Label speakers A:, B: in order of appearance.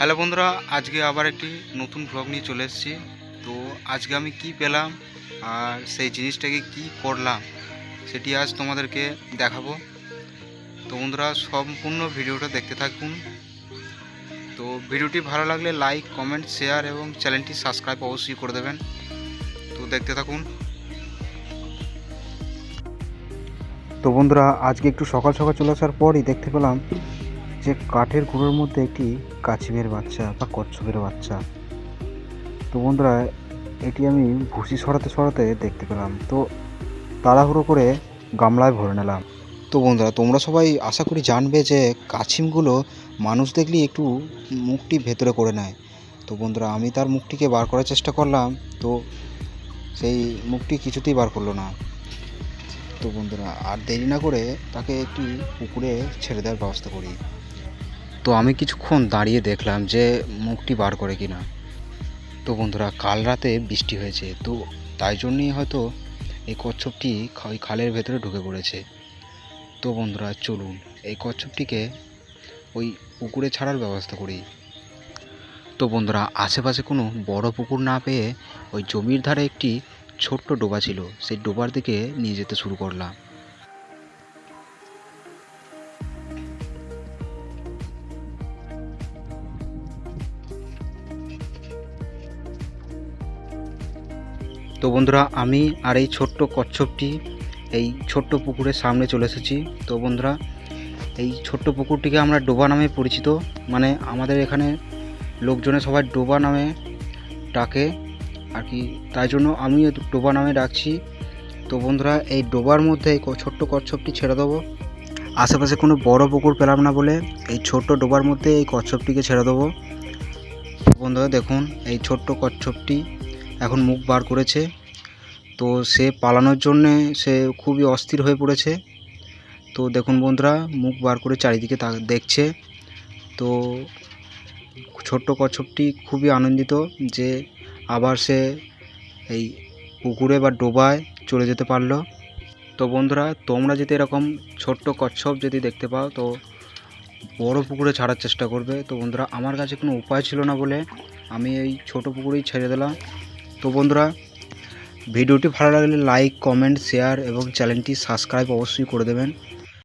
A: Hello বন্ধুরা, আজকে আবার একটি নতুন ব্লগ নিয়ে চলে এসেছি। তো আজকে আমি কি পেলাম আর সেই জিনিসটাকে কি করলাম সেটি আজ তোমাদেরকে দেখাবো। তো বন্ধুরা, সম্পূর্ণ ভিডিওটা দেখতে থাকুন। তো ভিডিওটি ভালো লাগলে লাইক, কমেন্ট, শেয়ার এবং চ্যানেলটি সাবস্ক্রাইব অবশ্যই করে দেবেন। তো দেখতে থাকুন। তো বন্ধুরা, আজকে একটু সকাল সকাল চলে আসার পরই দেখতে পেলাম যে কাঠের গুঁড়োর মধ্যে একটি কাছিমের বাচ্চা বা কচ্ছপের বাচ্চা। তো বন্ধুরা, এটি আমি ভুসি সরাতে সরাতে দেখতে পেলাম। তো তাড়াহুড়ো করে গামলায় ভরে নিলাম। তো বন্ধুরা, তোমরা সবাই আশা করি জানবে যে কাছিমগুলো মানুষ দেখলেই একটু মুখটি ভেতরে করে নেয়। তো বন্ধুরা, আমি তার মুখটিকে বার করার চেষ্টা করলাম। তো সেই মুখটি কিছুতেই বার করল না। তো বন্ধুরা, আর দেরি না করে তাকে একটি পুকুরে ছেড়ে দেওয়ার ব্যবস্থা করি। তো আমি কিছুক্ষণ দাঁড়িয়ে দেখলাম যে মুখটি বার করে কিনা। তো বন্ধুরা, কাল রাতে বৃষ্টি হয়েছে, তো তাই জন্যই হয়তো এই কচ্ছপটি ওই খালের ভেতরে ঢুকে পড়েছে। তো বন্ধুরা, চলুন, এই কচ্ছপটিকে ওই পুকুরে ছাড়ার ব্যবস্থা করি। তো বন্ধুরা, আশেপাশে কোনো বড় পুকুর না পেয়ে ওই জমির ধারে একটি ছোট্ট ডোবা ছিল, সেই ডোবার দিকে নিয়ে যেতে শুরু করলাম। তো বন্ধুরা, আমি আর এই ছোট্ট কচ্ছপটি এই ছোট্ট পুকুরের সামনে চলে এসেছি। তো বন্ধুরা, এই ছোট্ট পুকুরটিকে আমরা ডোবা নামে পরিচিত। মানে আমাদের এখানে লোকজনে সবাই ডোবা নামে ডাকে আর কি, তাই জন্য আমি ডোবা নামে ডাকছি। তো বন্ধুরা, এই ডোবার মধ্যে এই ছোট্ট কচ্ছপটি ছেড়ে দেবো। আশেপাশে কোনো বড় পুকুর পেলাম না বলে এই ছোট্ট ডোবার মধ্যে এই কচ্ছপটিকে ছেড়ে দেবো। বন্ধুরা, দেখুন, এই ছোট্ট কচ্ছপটি এখন মুখ বার করেছে। তো সে পালানোর জন্যে সে খুবই অস্থির হয়ে পড়েছে। তো দেখুন বন্ধুরা, মুখ বার করে চারিদিকে তা দেখছে। তো ছোট্ট কচ্ছপটি খুবই আনন্দিত যে আবার সে এই পুকুরে বা ডোবায় চলে যেতে পারল। তো বন্ধুরা, তোমরা যদি এরকম ছোট্ট কচ্ছপ যদি দেখতে পাও, তো বড় পুকুরে ছাড়ার চেষ্টা করবে। তো বন্ধুরা, আমার কাছে কোনো উপায় ছিল না বলে আমি এই ছোট পুকুরেই ছেড়ে দিলাম। তো বন্ধুরা ভিডিওটি ভালো লাগলে লাইক কমেন্ট শেয়ার এবং চ্যানেলটি সাবস্ক্রাইব অবশ্যই করে দেবেন।